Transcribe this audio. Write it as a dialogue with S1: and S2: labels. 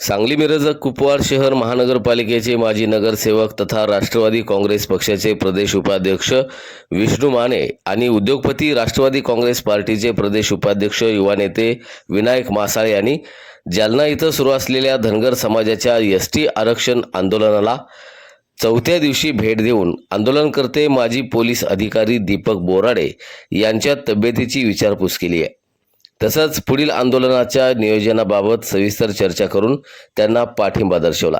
S1: सांगली मिरज कुपवाड शहर महानगरपालिकेचे माजी नगरसेवक तथा राष्ट्रवादी काँग्रेस पक्षाचे प्रदेश उपाध्यक्ष विष्णू माने आणि उद्योगपती राष्ट्रवादी काँग्रेस पार्टीचे प्रदेश उपाध्यक्ष युवा नेते विनायक मासाळे यांनी जालना इथं सुरू असलेल्या धनगर समाजाच्या एस टी आरक्षण आंदोलनाला चौथ्या दिवशी भेट देऊन आंदोलनकर्ते माजी पोलीस अधिकारी दीपक बोराडे यांच्या तब्येतीची विचारपूस केली आहे. तसंच पुढील आंदोलनाच्या नियोजनाबाबत सविस्तर चर्चा करून त्यांना पाठिंबा दर्शवला.